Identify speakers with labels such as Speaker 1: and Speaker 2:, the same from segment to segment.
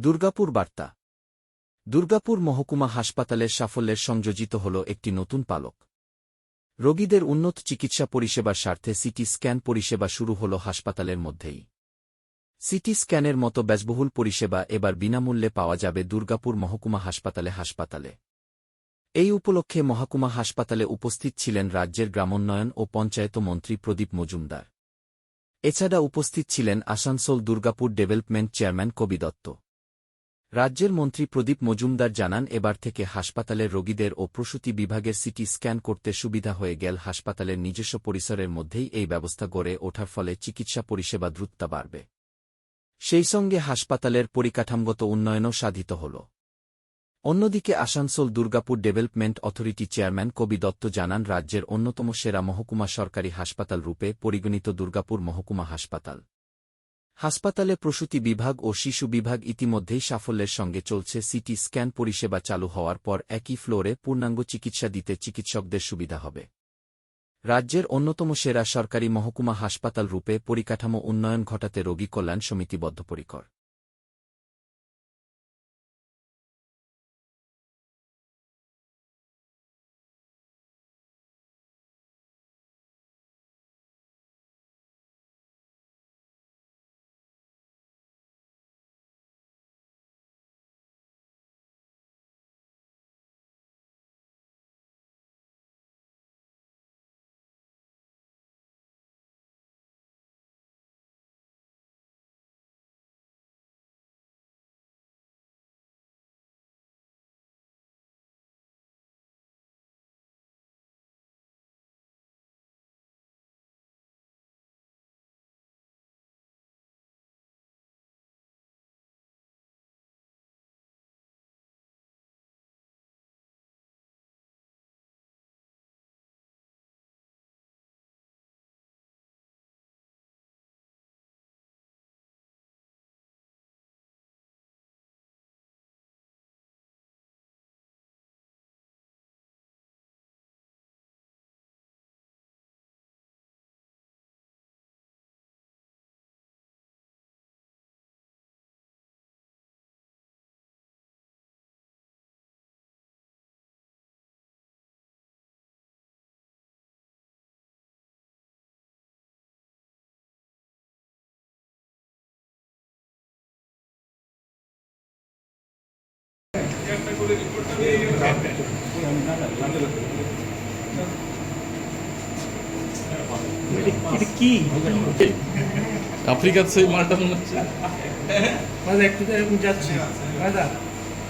Speaker 1: দুর্গাপুর বার্তা। দুর্গাপুর মহকুমা হাসপাতালের সাফল্যের সংযোজিত হল একটি নতুন পালক। রোগীদের উন্নত চিকিৎসা পরিষেবার স্বার্থে সিটি স্ক্যান পরিষেবা শুরু হল হাসপাতালের মধ্যেই। সিটি স্ক্যানের মতো ব্যয়বহুল পরিষেবা এবার বিনামূল্যে পাওয়া যাবে দুর্গাপুর মহকুমা হাসপাতালে হাসপাতালে। এই উপলক্ষে মহকুমা হাসপাতালে উপস্থিত ছিলেন রাজ্যের গ্রামোন্নয়ন ও পঞ্চায়েত মন্ত্রী প্রদীপ মজুমদার। এছাড়া উপস্থিত ছিলেন আসানসোল দুর্গাপুর ডেভেলপমেন্ট চেয়ারম্যান কবি দত্ত। রাজ্যের মন্ত্রী প্রদীপ মজুমদার জানান, এবার থেকে হাসপাতালের রোগীদের ও প্রসূতি বিভাগের সিটি স্ক্যান করতে সুবিধা হয়ে গেল হাসপাতালের নিজস্ব পরিসরের মধ্যেই এই ব্যবস্থা গড়ে ওঠার ফলে চিকিৎসা পরিষেবা দ্রুততা বাড়বে। সেই সঙ্গে হাসপাতালের পরিকাঠামগত উন্নয়নও সাধিত হল। অন্যদিকে Asansol Durgapur development authority chairman Kabi Dutta জানান, রাজ্যের অন্যতম সেরা মহকুমা সরকারি হাসপাতাল রূপে পরিগণিত দুর্গাপুর মহকুমা হাসপাতাল। হাসপাতালে প্রসূতি বিভাগ ও শিশু বিভাগ ইতিমধ্যেই সাফল্যের সঙ্গে চলছে সিটি স্ক্যান পরিষেবা চালু হওয়ার পর একই ফ্লোরে পূর্ণাঙ্গ চিকিৎসা দিতে চিকিৎসকদের সুবিধা হবে। রাজ্যের অন্যতম সেরা সরকারি মহকুমা হাসপাতাল রূপে পরিকাঠামো উন্নয়ন ঘটাতে রোগী কল্যাণ সমিতি
Speaker 2: কি?
Speaker 3: আফ্রিকার সেই মালটা মনে হচ্ছে।
Speaker 2: দাদা একটু এরকম যাচ্ছি। দাদা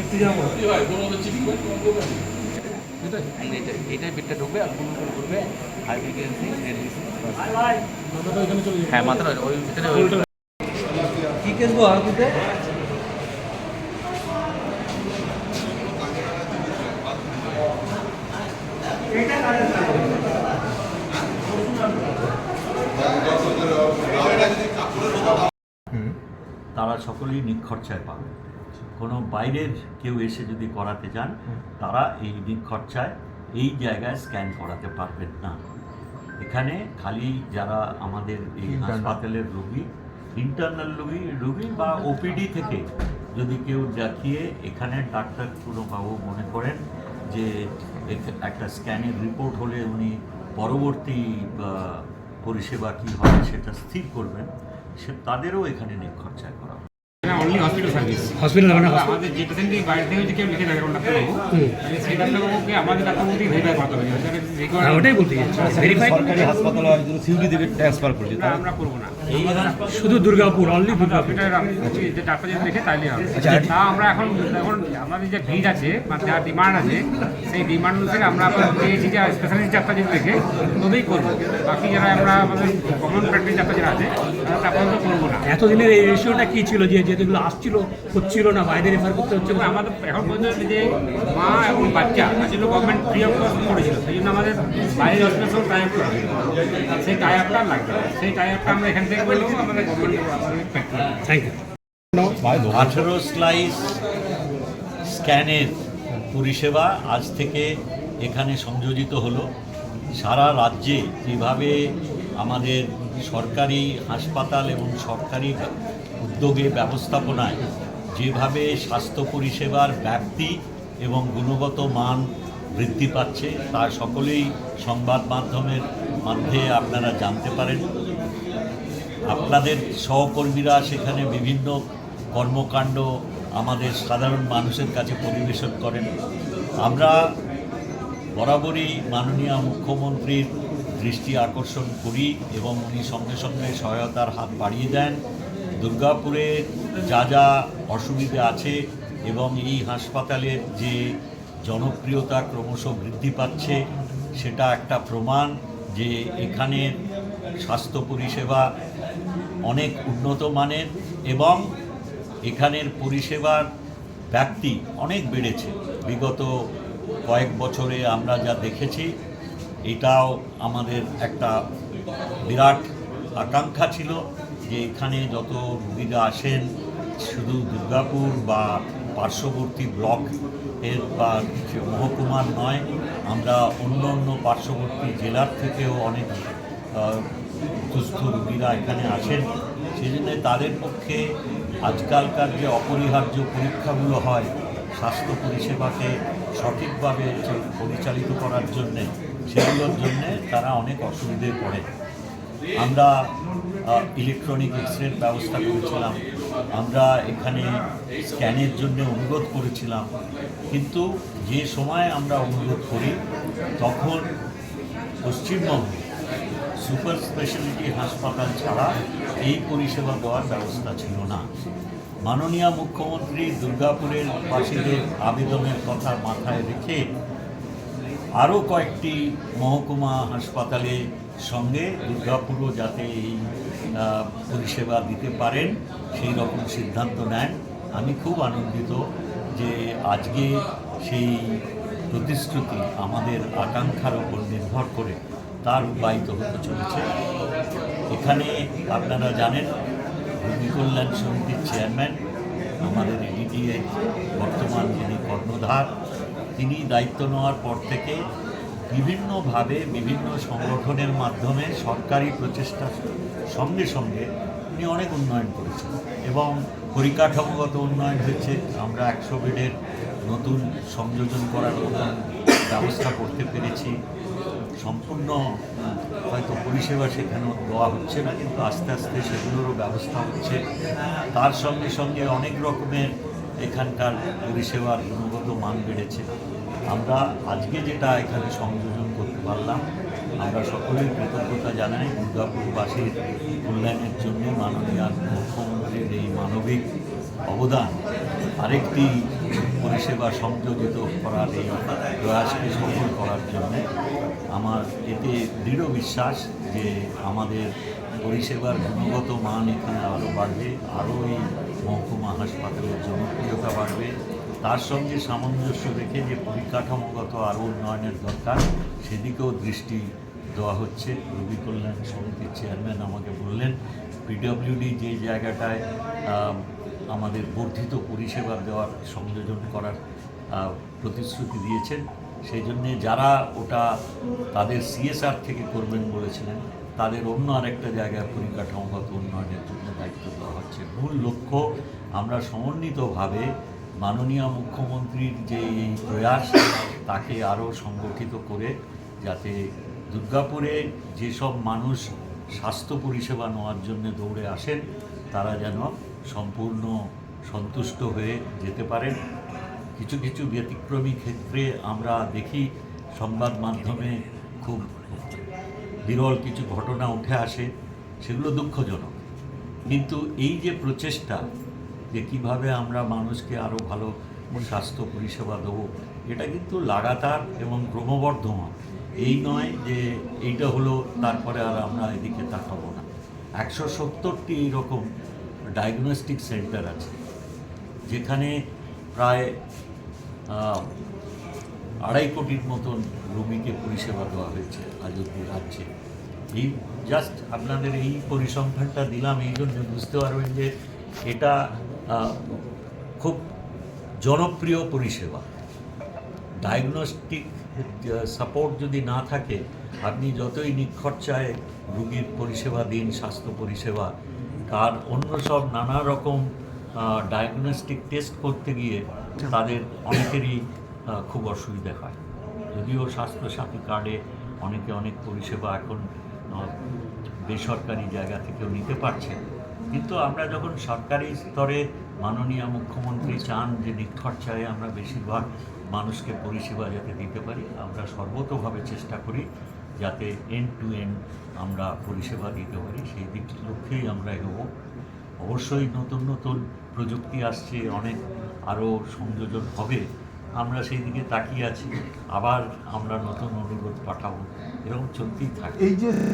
Speaker 2: একটু যাব।
Speaker 3: কি ভাই কোনো মতো চিঠি করে তোমার দেবে
Speaker 4: এটা এটার বিটটা ঢুকবে আর কোনো করে করবে। হাই ফ্রিকোয়েন্সি হ্যাঁ মাত্র ওই ভিতরে
Speaker 2: কি কেসবো
Speaker 5: তারা সকলেই নিখরচায় পাবে। কোনো বাইরের কেউ এসে যদি করাতে চান তারা এই নিখরচায় এই জায়গায় স্ক্যান করাতে পারবেন না। এখানে খালি যারা আমাদের এই হাসপাতালের রোগী ইন্টারনাল রোগী রোগী বা ওপিডি থেকে যদি কেউ দেখিয়ে এখানে ডাক্তার কোনো বাবু মনে করেন যে একটা স্ক্যানের রিপোর্ট হলে উনি পরবর্তী পরিষেবা কী হবে সেটা স্থির করবেন সে তাদেরও এখানে নিখরচায় করা।
Speaker 6: অনলি হসপিটাল সার্ভিস
Speaker 2: হসপিটাল মানে
Speaker 6: আমাদের যে পেশেন্টই বাইরে থেকে যদি কেউ লিখে থাকে ডাক্তারবাবু। সেই ডাক্তারবাবুকে আমাদের ডাক্তারবাবুকে ভেরিফাই করতে হবে। যেটা required-
Speaker 2: হ্যাঁ, ওটাই বলতে চাইছি। ভেরিফাই
Speaker 7: সরকারি হাসপাতালে যদি সিউডি থেকে ট্রান্সফার করছে
Speaker 6: আমরা করব না।
Speaker 2: শুধু দুর্গাপুর অনলি দুর্গাপুর।
Speaker 6: লিখে তাইলে হবে। তা আমরা এখন এখন আমাদের যে ভিড় আছে বা যা ডিমান্ড আছে সেই ডিমান্ড অনুসারে আমরা এখন পেয়েছি যে স্পেশালিস্ট ডাক্তার যদি লিখে তবেই করব। বাকি যারা আমরা আমাদের কমন প্র্যাকটিস ডাক্তার যারা আছে তারা আপাতত করব না।
Speaker 2: এতদিনের এই রেশিওটা কি ছিল যে যেগুলো আসছিল হচ্ছিল না বাইরে রেফার করতে হচ্ছে
Speaker 6: আমাদের এখন পর্যন্ত যে মা এবং বাচ্চা জন্য গভর্নমেন্ট ফ্রি অফ কস্ট করেছিল সেই জন্য আমাদের বাইরের হসপিটাল সব টাই আপ করা সেই টাই আপটা লাগবে না। সেই টাই আপটা আমরা এখান থেকে
Speaker 5: আঠেরো স্লাইস স্ক্যানের পরিষেবা আজ থেকে এখানে সংযোজিত হলো। সারা রাজ্যে যেভাবে আমাদের সরকারি হাসপাতাল এবং সরকারি উদ্যোগে ব্যবস্থাপনায় যেভাবে স্বাস্থ্য পরিষেবার ব্যাপ্তি এবং গুণগত মান বৃদ্ধি পাচ্ছে, তা সকলেই সংবাদ মাধ্যমের মধ্যে আপনারা জানতে পারেন। আপনাদের সহকর্মীরা সেখানে বিভিন্ন কর্মকাণ্ড আমাদের সাধারণ মানুষের কাছে পরিবেশন করেন। আমরা বরাবরই মাননীয় মুখ্যমন্ত্রীর দৃষ্টি আকর্ষণ করি এবং উনি সঙ্গে সঙ্গে সহায়তার হাত বাড়িয়ে দেন। দুর্গাপুরে যা যা অসুবিধে আছে এবং এই হাসপাতালের যে জনপ্রিয়তা ক্রমশ বৃদ্ধি পাচ্ছে, সেটা একটা প্রমাণ যে এখানের স্বাস্থ্য পরিষেবা অনেক উন্নত মানের এবং এখানের পরিষেবার ব্যাপ্তি অনেক বেড়েছে। বিগত কয়েক বছরে আমরা যা দেখেছি, এটাও আমাদের একটা বিরাট আকাঙ্ক্ষা ছিল যে এখানে যত রুগীরা আসেন, শুধু দুর্গাপুর বা পার্শ্ববর্তী ব্লক এর বা মহকুমার নয়, আমরা অন্য অন্য পার্শ্ববর্তী জেলার থেকেও অনেক দুস্থ রুগীরা এখানে আসেন। সেই জন্য তাদের পক্ষে আজকালকার যে অপরিহার্য পরীক্ষাগুলো হয় স্বাস্থ্য পরিষেবাকে সঠিকভাবে পরিচালিত করার জন্যে, সেগুলোর জন্যে তারা অনেক অসুবিধায় পড়ে। আমরা ইলেকট্রনিক এক্স রের ব্যবস্থা করেছিলাম। আমরা এখানে স্ক্যানের জন্য অনুরোধ করেছিলাম। কিন্তু যে সময় আমরা অনুরোধ করি, তখন পশ্চিমবঙ্গে সুপার স্পেশালিটি হাসপাতাল ছাড়া এই পরিষেবা দেওয়ার ব্যবস্থা ছিল না। মাননীয় মুখ্যমন্ত্রী দুর্গাপুরের বাসীদের আবেদনের কথা মাথায় রেখে আরও কয়েকটি মহকুমা হাসপাতালের সঙ্গে দুর্গাপুরও যাতে এই পরিষেবা দিতে পারেন, সেই রকম সিদ্ধান্ত নেন। আমি খুব আনন্দিত যে আজকে সেই প্রতিশ্রুতি আমাদের আকাঙ্ক্ষার ওপর নির্ভর করে তার রূপায়িত হতে চলেছে। এখানে আপনারা জানেন রোগী কল্যাণ সমিতির চেয়ারম্যান, আমাদের এডিডিএ বর্তমান যিনি কর্ণধার, তিনি দায়িত্ব নেওয়ার পর থেকে বিভিন্নভাবে বিভিন্ন সংগঠনের মাধ্যমে সরকারি প্রচেষ্টার সঙ্গে সঙ্গে উনি অনেক উন্নয়ন করেছেন এবং পরিকাঠামোগত উন্নয়ন হয়েছে। আমরা একশো বেডের নতুন সংযোজন করার ব্যবস্থা করতে পেরেছি। সম্পূর্ণ হয়তো পরিষেবা সেখানেও দেওয়া হচ্ছে না, কিন্তু আস্তে আস্তে সেগুলোরও ব্যবস্থা হচ্ছে। তার সঙ্গে সঙ্গে অনেক রকমের এখানকার পরিষেবার গুণগত মান বেড়েছে। আমরা আজকে যেটা এখানে সংযোজন করতে পারলাম, আমরা সকলেই কৃতজ্ঞতা জানাই দুর্গাপুরবাসীর কল্যাণের জন্য মাননীয় মুখ্যমন্ত্রীর এই মানবিক অবদান। আরেকটি পরিষেবা সংযোজিত করার এই প্রয়াসকে সফল করার জন্য আমার এতে দৃঢ় বিশ্বাস যে আমাদের পরিষেবার গুণগত মান এখানে আরও বাড়বে, আরও এই মহকুমা হাসপাতালের জনপ্রিয়তা বাড়বে। তার সঙ্গে সামঞ্জস্য রেখে যে পরিকাঠামোগত আরও উন্নয়নের দরকার, সেদিকেও দৃষ্টি দেওয়া হচ্ছে। রোগী কল্যাণ সমিতির চেয়ারম্যান আমাকে বললেন, পিডব্লিউডি যে জায়গাটায় আমাদের বর্ধিত পরিষেবা দেওয়ার সংযোজন করার প্রতিশ্রুতি দিয়েছেন। সেই জন্যে যারা ওটা তাদের সিএসআর থেকে করবেন বলেছিলেন, তাদের অন্য আরেকটা জায়গায় পরিকাঠামোগত উন্নয়নের জন্য দায়িত্ব দেওয়া হচ্ছে। মূল লক্ষ্য আমরা সমন্বিতভাবে মাননীয় মুখ্যমন্ত্রীর যে এই প্রয়াস, তাকে আরও সংগঠিত করে যাতে দুর্গাপুরে যেসব মানুষ স্বাস্থ্য পরিষেবা নেওয়ার জন্য দৌড়ে আসেন, তারা যেন সম্পূর্ণ সন্তুষ্ট হয়ে যেতে পারেন। কিছু কিছু ব্যতিক্রমী ক্ষেত্রে আমরা দেখি সংবাদ মাধ্যমে খুব বিরল কিছু ঘটনা উঠে আসে, সেগুলো দুঃখজনক। কিন্তু এই যে প্রচেষ্টা যে কীভাবে আমরা মানুষকে আরও ভালো স্বাস্থ্য পরিষেবা দেবো, এটা কিন্তু লাগাতার এবং ক্রমবর্ধমান। এই নয় যে এইটা হলো, তারপরে আর আমরা এদিকে তাকাবো না। একশো সত্তরটি এইরকম ডায়াগনস্টিক সেন্টার আছে, যেখানে প্রায় আড়াই কোটির মতন রোগীকে পরিষেবা দেওয়া হয়েছে আজ অব্দি রাজ্যে। এই জাস্ট আপনাদের এই পরিসংখ্যানটা দিলাম, এই জন্য বুঝতে পারবেন যে এটা খুব জনপ্রিয় পরিষেবা। ডায়াগনস্টিক সাপোর্ট যদি না থাকে, আপনি যতই নিখরচায় রুগীর পরিষেবা দিন, স্বাস্থ্য পরিষেবা তার অন্য সব নানা রকম ডায়াগনস্টিক টেস্ট করতে গিয়ে তাদের অনেকেরই খুব অসুবিধা হয়। যদিও স্বাস্থ্যসাথী কার্ডে অনেকে অনেক পরিষেবা এখন বেসরকারি জায়গা থেকেও নিতে পারছে। কিন্তু আমরা যখন সরকারি স্তরে মাননীয় মুখ্যমন্ত্রী চান যে নিখরচায় আমরা বেশিরভাগ মানুষকে পরিষেবা যাতে দিতে পারি, আমরা সর্বতোভাবে চেষ্টা করি যাতে এন্ড টু এন্ড আমরা পরিষেবা দিতে পারি, সেই দিক লক্ষ্যেই আমরা এগোবো। অবশ্যই নতুন নতুন প্রযুক্তি আসছে, অনেক আরও সংযোজন হবে। আমরা সেই দিকে তাকিয়ে আছি, আবার আমরা নতুন অনুরোধ পাঠাবো, এরকম চলতেই থাকে।
Speaker 8: এই যে